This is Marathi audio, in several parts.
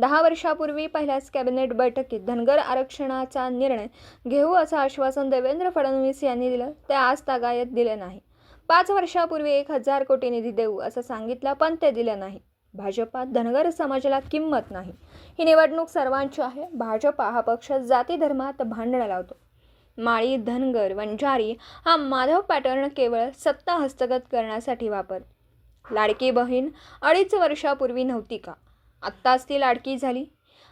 दहा वर्षापूर्वी पहिल्याच कॅबिनेट बैठकीत धनगर आरक्षणाचा निर्णय घेऊ असं आश्वासन देवेंद्र फडणवीस यांनी दिलं ते आज तागायत दिले नाही. पाच वर्षापूर्वी एक हजार कोटी निधी देऊ असं सांगितलं पण ते दिलं नाही. भाजपात धनगर समाजाला किंमत नाही. ही निवडणूक सर्वांची आहे. भाजपा हा पक्ष जाती धर्मात भांडणं लावतो. माळी धनगर वंजारी हा माधव पॅटर्न केवळ सत्ता हस्तगत करण्यासाठी वापर. लाडकी बहीण अडीच वर्षापूर्वी नव्हती का? आत्ताच ती लाडकी झाली.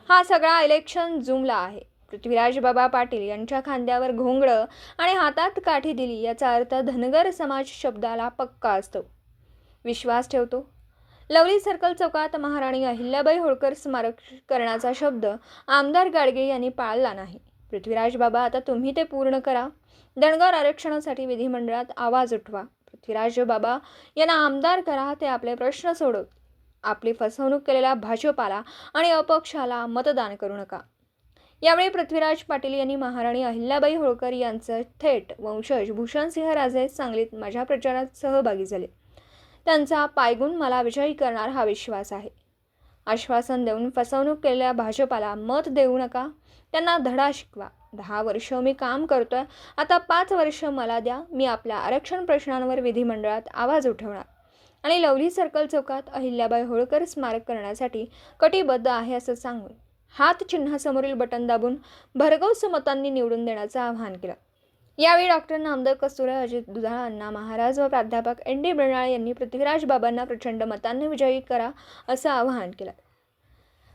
हा सगळा इलेक्शन जुमला आहे. पृथ्वीराज बाबा पाटील यांच्या खांद्यावर घोंगडं आणि हातात काठी दिली याचा अर्थ धनगर समाज शब्दाला पक्का असतो. विश्वास ठेवतो. लवली सर्कल चौकात महाराणी अहिल्याबाई होळकर स्मारक करण्याचा शब्द आमदार गाडगे यांनी पाळला नाही. पृथ्वीराज बाबा आता तुम्ही ते पूर्ण करा. धनगर आरक्षणासाठी विधिमंडळात आवाज उठवा. पृथ्वीराज बाबा यांना आमदार करा ते आपले प्रश्न सोडवत आपली फसवणूक केलेल्या भाजपाला आणि अपक्षाला मतदान करू नका. यावेळी पृथ्वीराज पाटील यांनी महाराणी अहिल्याबाई होळकर यांचं थेट वंशज भूषणसिंह राजे सांगलीत माझ्या प्रचारात सहभागी झाले. त्यांचा पायगुण मला विजयी करणार हा विश्वास आहे. आश्वासन देऊन फसवणूक केलेल्या भाजपाला मत देऊ नका. त्यांना धडा शिकवा. दहा वर्ष मी काम करतोय. आता पाच वर्ष मला द्या. मी आपल्या आरक्षण प्रश्नांवर विधिमंडळात आवाज उठवणार. आणि लवली सर्कल चौकात अहिल्याबाई होळकर स्मारक करण्यासाठी कटिबद्ध आहे असं सांगून हात चिन्हासमोरील बटन दाबून भरगव मतांनी निवडून देण्याचं आवाहन केलं. यावेळी डॉक्टर नामदेव कस्तुरे अजित दुधाळ अण्णा महाराज व प्राध्यापक एन डी मृणाळ यांनी पृथ्वीराज बाबांना प्रचंड मतांनी विजयी करा असं आवाहन केलं.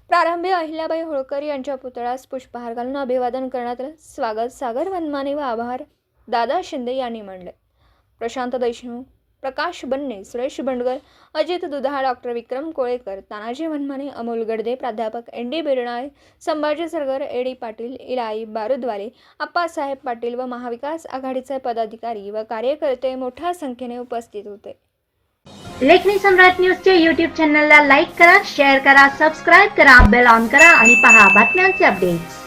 प्रारंभी अहिल्याबाई होळकर यांच्या पुतळ्यास पुष्पहार घालून अभिवादन करण्यात आलं. स्वागत सागर वनमाने व आभार. दादा शिंदे यांनी मांडले. प्रशांत देशमुख प्रकाश बन्ने सुरेश बंडगर अजित दुधा डॉक्टर विक्रम कोळेकर तानाजी मनमाने अमोल गडदे प्राध्यापक N D Birnale Sambhaji Sargar A D Patil Ilai Barudwale Appasaheb Patil व महाविकास आघाडीचे पदाधिकारी व कार्यकर्ते मोठ्या संख्येने उपस्थित होते. लेखनी सम्राट न्यूजच्या यूट्यूब चॅनलला लाईक करा शेअर करा सबस्क्राईब करा बेल ऑन करा आणि पहा बातम्यांचे अपडेट्स